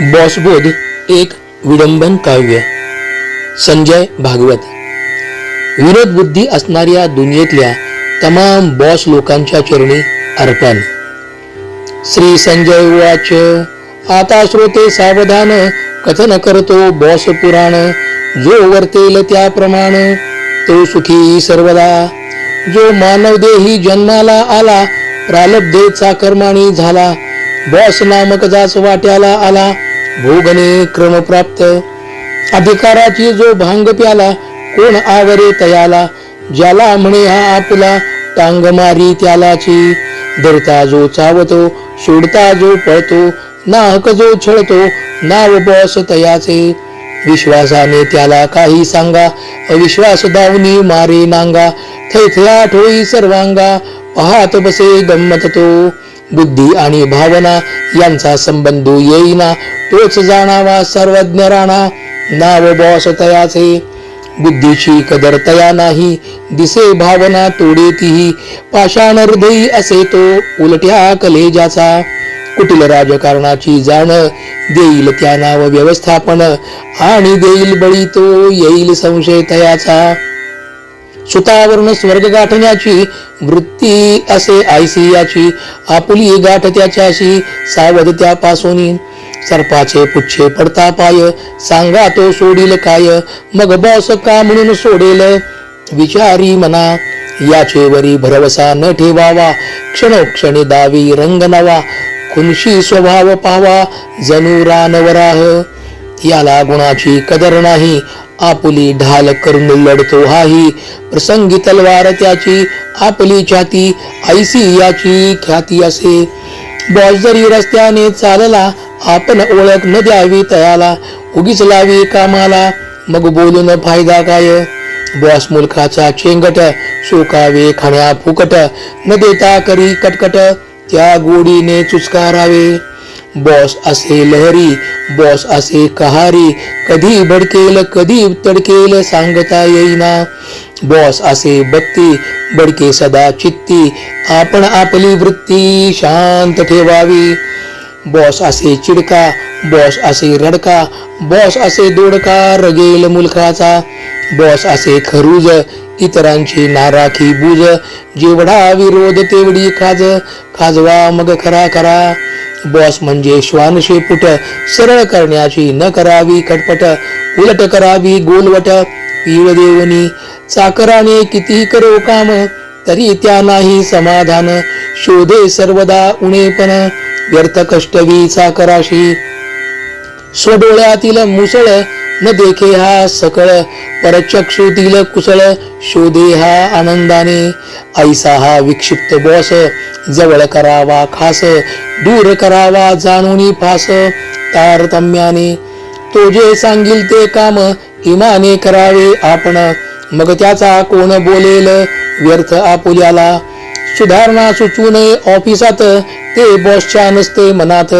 बॉसबोध एक विडंबन काव्य. संजय भागवत. विनोद बुद्धी असणाऱ्या दुनियेतल्या तमाम बॉस लोकांच्या चरणी अर्पण. श्री संजय वाच आता श्रोते सावधान कथन करतो बॉस पुराण. जो वर्तेल त्याप्रमाण तो सुखी सर्वदा. जो मानव देही जन्माला आला प्रालब्धेचा कर्माणी झाला बॉस नामक जास वाट्याला आला भोगणे क्रमप्राप्त. अधिकाराची जो भांग प्याला कोण आवरे तयाला? ज्याला म्हणे हा आपला टांग मारी त्यालाची. धरता जो चावतो सोडता जो पळतो नाहक जो छळतो नाव बॉस तयाचे. विश्वासाने त्याला काही सांगा अविश्वास दावनी मारे नांगा. थैथया ठोई सर्वांगा पाहत बसे गंमत तो. बुद्धी आणि भावना यांचा संबंध येईना तोच जाणावा सर्वज्ञ राणा. नाव बॉस तयाचे बुद्धीची कदर तया नाही. दिसे भावना तोडे तीही पाषाण हृदयी असे तो उलट्या कलेजाचा. कुटील राजकारणाची जाण देईल त्या नाव व्यवस्थापन. आणि देईल बळी तो येईल संशय तयाचा. सुतावरून स्वर्ग गाठण्याची वृत्ती असे आयसी याची आपुली गाठ त्याच्याशी सावध त्यापासून. सर्पाचे पुच्छे पडता पाय सांगा तो सोडील काय? मग बॉस का म्हणून सोडेल? विचारी मना याचे वरी भरवसा न ठेवावा. क्षणोक्षणी दावी रंग नवा खुनशी स्वभाव पावा जणू रानवराह याला गुणाची कदर नाही आपुली ढाल करून लढतो हाही. प्रसंगी तलवार त्याची आपली छाती ऐसी याची ख्याती असे. बॉस जरी रस्त्याने चालला आपण ओळख न द्यावी तयाला. उगीच लावी कामाला मग बोलून फायदा काय? बॉस मुलखाचा चेंगट सोकावे खाण्या फुकट. न देता करी कटकट त्या गोडीने चुचकारावे. बॉस असे लहरी बॉस असे कहारी कधी भडकेल कधी तडकेल सांगता येईना. बॉस असे बत्ती बडके सदा चित्ती आपण आपली वृत्ती शांत ठेवावी. बॉस असे चिडका बॉस असे रडका बॉस असे दोडका रगेल मुलखाचा. बॉस असे खरुज इतरांची नाराखी बुज जेवढा विरोध तेवढी खाज खाजवा मग खरा खरा बॉस म्हणजे श्वान शेपुट. सरळ करण्याची न करावी खटपट. उलट करावी गोलवट. पीळ देवनी चाकराने किती करो काम. तरी त्या नाही समाधान. शोधे सर्वदा उणेपण. व्यर्थ कष्टवी चाकराशी. स्वडोळ्यातील मुसळ न देखे हा सकळ परचक्षुतील कुसळ शोधे हा आनंदाने. ऐसा हा विक्षिप्त बॉस जवळ करावा खास दूर करावा जाणून फास तारतम्याने. तो जे सांगील ते काम इमाने करावे आपण. मग त्याचा कोण बोलेल? व्यर्थ आपुल्याला. सुधारणा सुचू नये ऑफिसात ते बॉसच्या नसते मनात.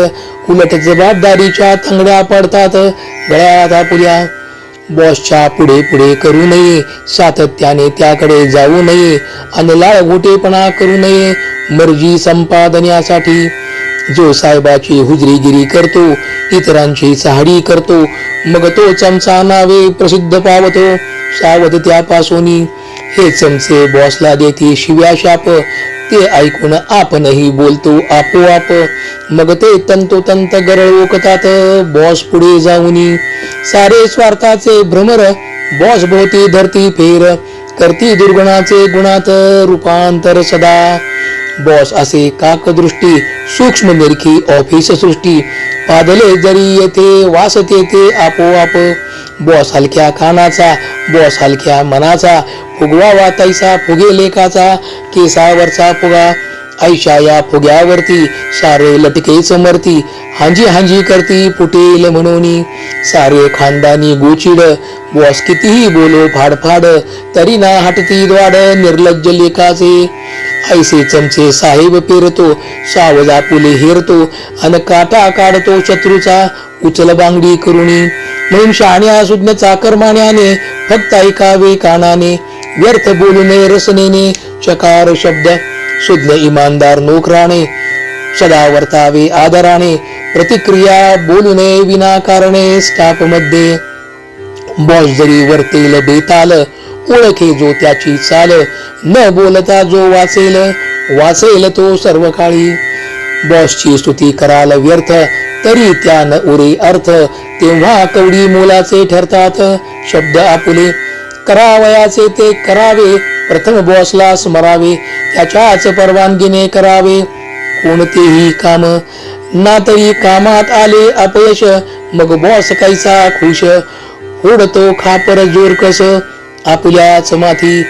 उलट जबाबदारीच्या तंगड्या पडतात. गळ्यात आपुल्या बॉसच्या पुढे पुढे करू नये. सातत्याने त्याकडे जाऊ नये. आणि लाळघोटेपणा करू नये. मर्जी संपादन्यासाठी. जो साहेबाची हुजरीगिरी करतो इतरांची सहाडी करतो मग तो चमचा नावे प्रसिद्ध पावतो. सावध त्यापासून. हे चमचे बॉसला देते शिव्या शाप. ते ऐकून आपणही बोलतो आपोआप. मग ते तंतोतंत गरळ ओकतात. बॉस पुढे जाऊन सारे स्वार्थाचे भ्रमर बॉस भोवती धरती फेर करती दुर्गुणाचे गुणात रूपांतर सदा. बॉस असे काकदृष्टी सूक्ष्म निरखी ऑफिस सृष्टी. पादले जरी येते वासते ते आपोआप बॉस हलक्या कानाचा बॉस हलक्या मनाचा फुगवा तैसा फुगे लेखाचा केसावरचा फुगा. ऐशा या फुग्यावरती सारे लटके समरती हांजी हांजी करती फुटेल म्हणून. सारे खानदानी गोचिड बॉस कितीही बोलो फाडफाड तरी ना हटती द्वाड निर्लज्ज लेखाचे. ऐसे चमचे साहेब पेरतो सावजा पुले हेरतो अन काटा काढतो शत्रूचा उचल बांगडी करुणी. म्हणून शहाण्या सुज्ञ चाकरमान्याने फक्त ऐकावे कानाने व्यर्थ बोलू नये रसनेने चकार शब्द सुज्ञ इमानदार नोकराने सदा वर्तावे आदराने प्रतिक्रिया बोलू नये विनाकारणे स्टाफमध्ये बॉस जरी वर्तेल बेताल ओळखे जो त्याची चाल न बोलता जो वाचेल वाचेल तो सर्व काळी. बॉसची स्तुती कराल व्यर्थ तरी त्या न उरे अर्थ. तेव्हा कवडी मोलाचे ठरतात शब्द आपुले. करावयाचे ते करावे प्रथम बॉसला स्मरावे त्याच्याच परवानगीने करावे. कोणतेही काम ना तरी कामात आले अपयश मग बॉस कैसा खुश? होडतो खापर जोर कस आपुल्याच माथी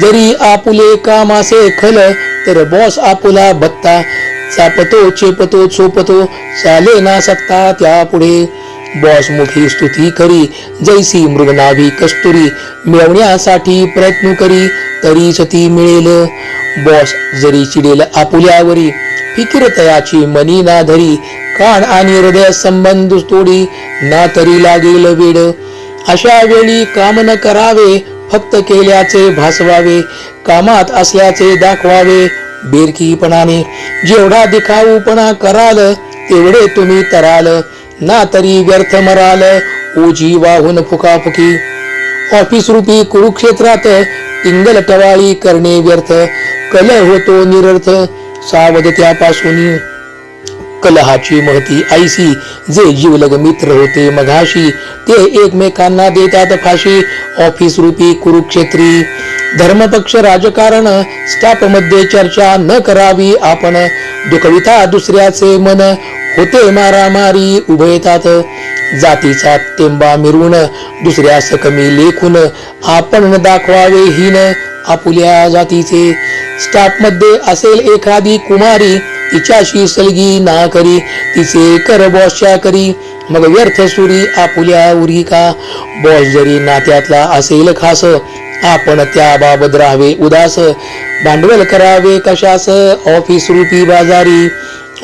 जरी आपुले काम असे खल तर बॉस आपुला बत्ता चापतो चेपतो चोपतो चाले ना सकता त्या पुढे बॉस मोठी स्तुती करी जैसी मृगनाभी कस्तुरी मिळवण्यासाठी प्रयत्न करी तरीच ती मिळेल. बॉस जरी चिडेल आपुल्यावरी फिकिर तयाची मनी ना धरी कान आणि हृदय संबंध तोडी ना तरी लागेल वेड. अशा वेळी काम न करावे फक्त केल्याचे भासवावे कामात असल्याचे दाखवावे बेरकीपणाने. जेवढा दिखाऊपणा कराल तेवढे तुम्ही तराल. ना तरी व्यर्थ मराल ओजी वाहून फुकाफुकी. ऑफिस रूपी कुरुक्षेत्रात टिंगल टवाळी करणे व्यर्थ. कलह होतो निरर्थ. सावध त्यापासून कलहाची महती. ऐसी जे जीवलग मित्र होते मघाशी ते एकमेकांना देतात फाशी. ऑफिस रूपी कुरुक्षेत्री. धर्मपक्ष राजकारण स्टाफमध्ये चर्चा न करावी आपण. दुखविता दुसऱ्याचे मन होते मारामारी उभयतात जातीचा तेंबा मिरवून दुसऱ्यास कमी लेखून आपण दाखवावे हीन आपुल्या जातीचे. स्टाफमध्ये असेल एखादी कुमारी तिच्याशी सलगी ना करी तिचे कर बॉसच्या करी. मग व्यर्थ सुरी आपुल्या उरी का? बॉस जरी नात्यातला असेल खास आपण त्याबाबत राहावे उदास. भांडवल करावे कशास? ऑफिस रूपी बाजारी.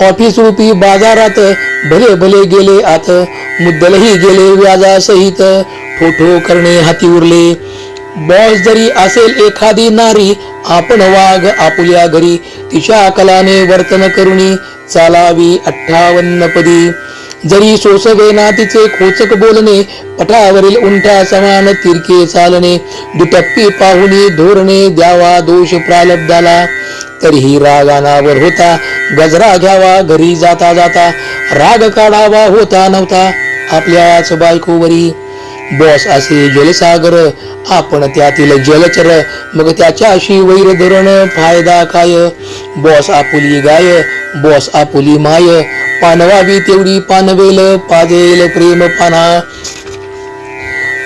ऑफिस रूपी बाजारात भले भले गेले आत मुद्दलही गेले व्याजासहित ठोठो करणे हाती उरले. बॉस जरी असेल एखादी नारी आपण वाघ आपुल्या घरी. तिच्या कलाने वर्तन करुणी चालावी अठ्ठावन्न पदी. जरी सोसवेना तिचे खोचक बोलणे पटावरील उंठा समान तिरके चालणे दुटप्पी पाहुणी धोरणे द्यावा दोष प्रालब्धाला. तरीही राग अनावर होता गजरा घ्यावा घरी जाता जाता. राग काढावा होता नव्हता आपल्याच बायकोवरी बॉस असे जलसागर आपण त्यातील जलचर मग त्याच्याशी वैर धरण फायदा काय? बॉस आपुली गाय बॉस आपुली माय पानवावी तेवढी पानवेल पाजेल प्रेम पाना.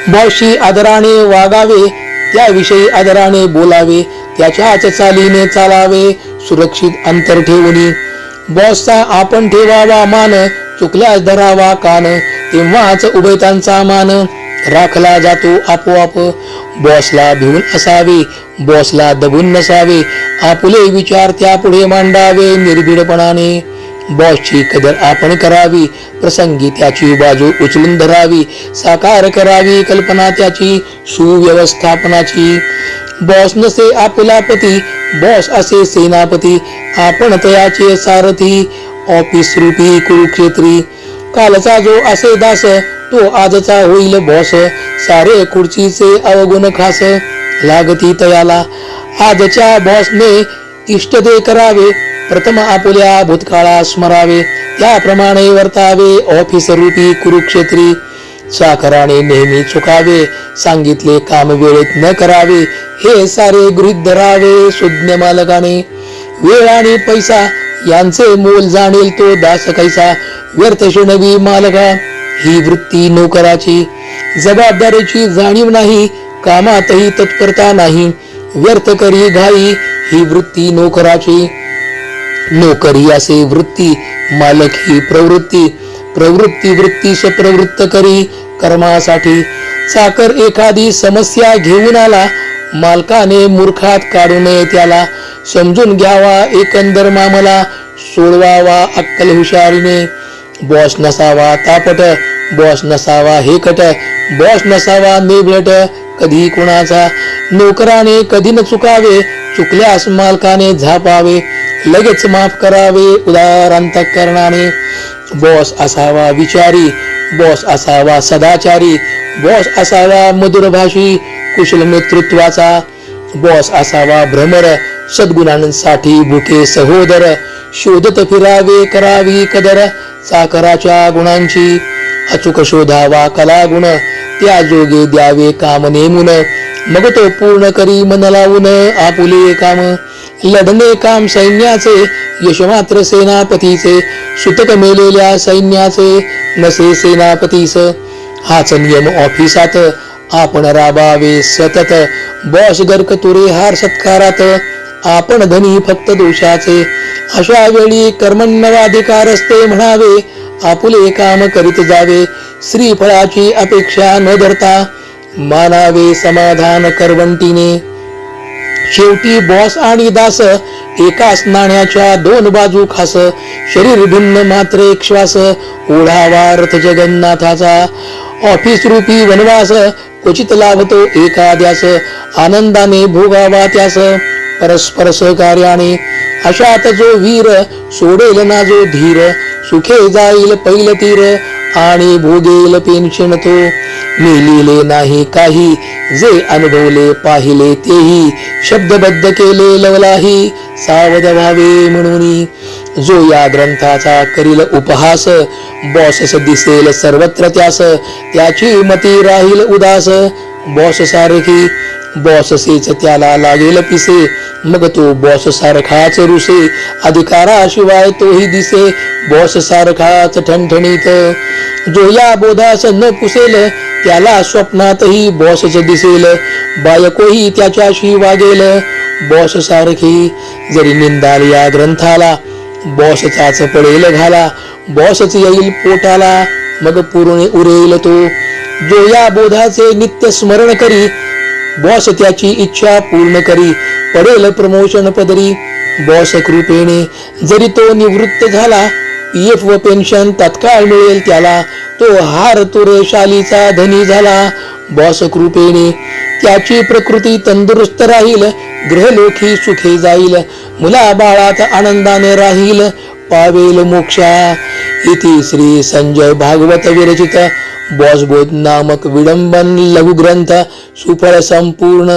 बॉसशी आदराने वागावे त्याविषयी आदराने बोलावे त्याच्याच चालीने चालावे सुरक्षित अंतर ठेवणी बॉसचा आपण ठेवावा मान चुकल्यास धरावा कान तेव्हाच उभयतांचा मान. राखला जातो आपोआप. बॉसला भिवून असावे बॉसला दबून नसावे आपले विचार त्यापुढे मांडावे निर्भीडपणाने. बॉसची कदर आपण करावी प्रसंगी त्याची बाजू उचलून धरावी साकार करावी कल्पना त्याची सुव्यवस्थापनाची. बॉस नसे आपला पती बॉस असे सेनापती आपण तयाचे सारथी ऑफिस रूपी कुरुक्षेत्री. कालचा जो असे दास तो आजचा होईल बॉस सारे खुर्चीचे अवगुण खास लागती तयाला. आजच्या बॉसने इष्ट दे करावे. प्रथम आपल्या भूतकाळा स्मरावे. त्याप्रमाणे वर्तावे ऑफिस रूपी कुरुक्षेत्री. साखराने नेहमी चुकावे. सांगितले काम वेळेत न करावे. हे सारे गृहित धरावे सुज्ञ मालकाने. वेळ आणि पैसा यांचे मोल जाणेल तो दास कैसा? व्यर्थ शुणवी मालका. ही वृत्ती नोकराची जबाबदारीची जाणीव नाही कामातही तत्परता नाही. व्यर्थ करी घाई ही वृत्ती नोकराची. नोकरी असे वृत्ती मालक ही प्रवृत्ती. प्रवृत्ती वृत्ती प्रवृत्त करी कर्मासाठी. चाकर एखादी समस्या घेऊन आला मालकाने मूर्खात काढू नये त्याला. समजून घ्यावा एकंदर मामला सोडवावा अक्कल हुशारीने बॉस नसावा तापट बॉस नसावा हे कट बॉस नसावा निबलट कधी कुणाचा? नोकराने कधी न चुकावे चुकल्यास मालकाने झापावे. लगेच माफ करावे उदार करणाने बॉस असावा विचारी बॉस असावा सदाचारी. बॉस असावा मधुरभाषी कुशल नेतृत्वाचा. बॉस असावा भ्रमर सद्गुणांसाठी भुके सहोदर. शोधत फिरावे करावी कदर. साकराच्या गुणांची. अचूक शोधावा कला गुण त्या जोगे द्यावे काम नेमून. मग तो पूर्ण करी मन लावून आपुले काम. लढणे काम सैन्याचे यश मात्र सेनापतीचे. सुतक मेलेल्या सैन्याचे नसे सेनापतीस. हाच नियम ऑफिसात आपण राबावे सतत. बॉस गर्क तुरे हार सत्कारात. आपण धनी फक्त दोषाचे. अशा वेळी कर्मण्यवाधिकार असते म्हणावे आपुले काम करीत जावे श्रीफळाची अपेक्षा न धरता मानावे समाधान करवंटीने. शेवटी बॉस आणि दास एकाच नाण्याच्या दोन बाजू खास शरीर भिन्न मात्र एक श्वास ओढावा रथ जगन्नाथाचा. ऑफिस रूपी वनवास क्वचित लाभतो एखाद्यास आनंदाने भोगावा त्यास. परस्पर सहकार्याने अशात जो वीर सोडेल ना जो धीर सुखे जाईल पैल तीर आणि भोगेल पेन्शन तो. मी लिहिले नाही काही जे अनुभवले पाहिले तेही. शब्दबद्ध केले लवलाही सावध व्हावे म्हणून जो या ग्रंथाचा करील उपहास बॉसस दिसेल सर्वत्र त्यास त्याची मती राहील उदास. बॉस सारखी बॉससेच त्याला लागेल पिसे. मग तो बॉस सारखाच रुसे. अधिकाराशिवाय तोही दिसे. बॉस सारखाच ठणठणीत. जो या बोधास न पुसेल त्याला स्वप्नातही बॉसच दिसेल. बायकोही त्याच्याशी वागेल. बॉस सारखी जरी निंदाल या ग्रंथाला बॉसचाच पडेल घाला. बॉसच येईल पोटाला मग पूर्ण उरेल तो. जो या बोधाचे नित्य स्मरण करी बॉस त्याची इच्छा पूर्ण करी. पडेल प्रमोशन पदरी. बॉस कृपेने जरी तो निवृत्त झाला पी एफ व पेन्शन तत्काळ मिळेल त्याला. तो हार तुरेशालीचा धनी झाला. बॉस कृपेने त्याची प्रकृती तंदुरुस्त राहील ग्रहलोकी सुखे जाईल मुला बाळात आनंदाने राहील. पावेल मोक्षा इति श्री संजय भागवत विरचित बॉसबोध नामक विडंबन लघुग्रंथ सुफळ संपूर्ण।